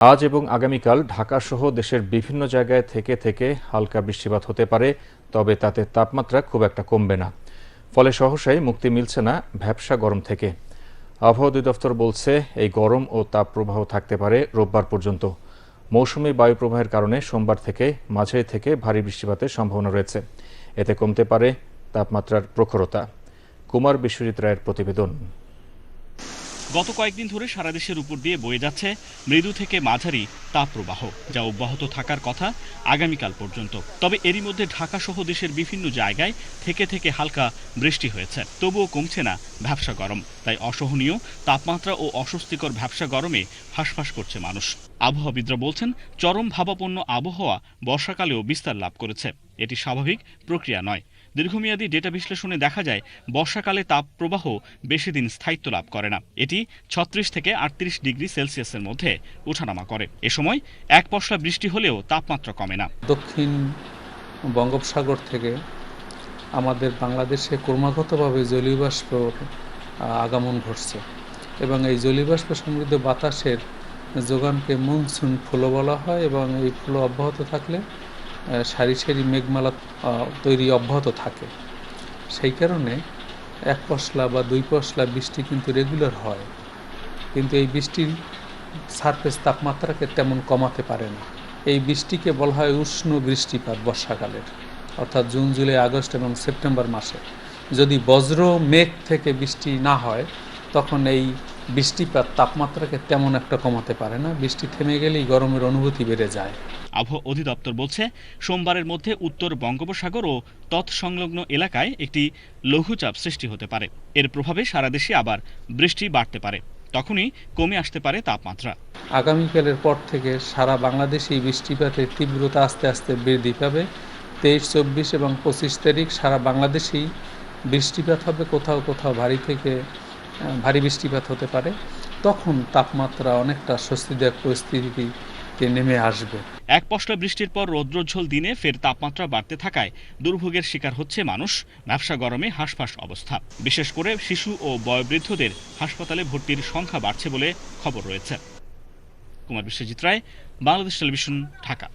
আজ এবং আগামীকাল ঢাকাসহ দেশের বিভিন্ন জায়গায় থেকে থেকে হালকা বৃষ্টিপাত হতে পারে, তবে তাতে তাপমাত্রা খুব একটা কমবে না। ফলে সহসাই মুক্তি মিলছে না ভ্যাবসা গরম থেকে। আবহাওয়া অধিদপ্তর বলছে, এই গরম ও তাপপ্রবাহ থাকতে পারে রোববার পর্যন্ত। মৌসুমি বায়ু প্রবাহের কারণে সোমবার থেকে মাঝারি থেকে ভারী বৃষ্টিপাতের সম্ভাবনা রয়েছে। এতে কমতে পারে তাপমাত্রার প্রখরতা। কুমার বিশ্বজিৎ রায়ের প্রতিবেদন। গত কয়েকদিন ধরে সারা দেশের উপর দিয়ে বয়ে যাচ্ছে মৃদু থেকে মাঝারি তাপপ্রবাহ, যা অব্যাহত থাকার কথা আগামীকাল পর্যন্ত। তবে এরই মধ্যে ঢাকা সহ দেশের বিভিন্ন জায়গায় থেকে থেকে হালকা বৃষ্টি হয়েছে। তবুও কমছে না ভ্যাবসা গরম। তাই অসহনীয় তাপমাত্রা ও অস্বস্তিকর ভ্যাবসা গরমে হাঁসফাঁস করছে মানুষ। আবহাওয়াবিদরা বলছেন, চরম ভাবাপন্ন আবহাওয়া বর্ষাকালেও বিস্তার লাভ করেছে। এটি স্বাভাবিক প্রক্রিয়া নয়। দীর্ঘমেয়াদী ডেটা বিশ্লেষণে দেখা যায়, বর্ষাকালে তাপ প্রবাহ বেশি দিন স্থায়িত্ব লাভ করে না। এটি ছত্রিশ থেকে আটত্রিশ ডিগ্রি সেলসিয়াসের মধ্যে ওঠানামা করে। এ সময় এক পশলা বৃষ্টি হলেও তাপমাত্রা কমে না। দক্ষিণ বঙ্গোপসাগর থেকে আমাদের বাংলাদেশে ক্রমাগতভাবে জলীয় বাষ্পর আগমন ঘটছে এবং এই জলীয় বাষ্প সমৃদ্ধ বাতাসের যোগানকে মনসুন ফ্লো বলা হয় এবং এই ফ্লো অব্যাহত থাকলে সারি সারি মেঘমালা তৈরি অব্যাহত থাকে। সেই কারণে এক পশলা বা দুই পশলা বৃষ্টি কিন্তু রেগুলার হয়। কিন্তু এই বৃষ্টির সারফেস তাপমাত্রাকে তেমন কমাতে পারে না। এই বৃষ্টিকে বলা হয় উষ্ণ বৃষ্টিপাত বর্ষাকালের, অর্থাৎ জুন, জুলাই, আগস্ট এবং সেপ্টেম্বর মাসে। যদি বজ্র, মেঘ থেকে বৃষ্টি না হয়, তখন এই বৃষ্টিপাত তাপমাত্রাকে তেমন একটা কমাতে পারে না। বৃষ্টি থেমে গেলেই গরমের অনুভূতি বেড়ে যায়। আবহাওয়া অধিদপ্তর বলছে সোমবারের মধ্যে উত্তর বঙ্গোপসাগর ও তৎসংলগ্ন এলাকায় একটি লঘুচাপ সৃষ্টি হতে পারে। এর প্রভাবে সারা দেশে আবার বৃষ্টি বাড়তে পারে। তখনই কমে আসতে পারে তাপমাত্রা। আগামীকালের পর থেকে সারা বাংলাদেশেই বৃষ্টিপাতের তীব্রতা আস্তে আস্তে বৃদ্ধি পাবে। তেইশ চব্বিশ এবং পঁচিশ তারিখ সারা বাংলাদেশেই বৃষ্টিপাত হবে। কোথাও কোথাও ভারী থেকে ভারী বৃষ্টিপাত হতে পারে, তখন তাপমাত্রা অনেকটা স্বস্তিদায়ক পরিস্থিতিতে নেমে আসবে। এক পশলা বৃষ্টির পর রৌদ্রোজ্জ্বল দিনে ফের তাপমাত্রা বাড়তে থাকায় দুর্ভোগের শিকার হচ্ছে মানুষ, ব্যবসা গরমে হাঁসফাঁস অবস্থা। বিশেষ করে শিশু ও বয়োবৃদ্ধদের হাসপাতালে ভর্তির সংখ্যা বাড়ছে বলে খবর রয়েছে। কুমার বিশ্বজিৎ রায়, বাংলাদেশ টেলিভিশন, ঢাকা।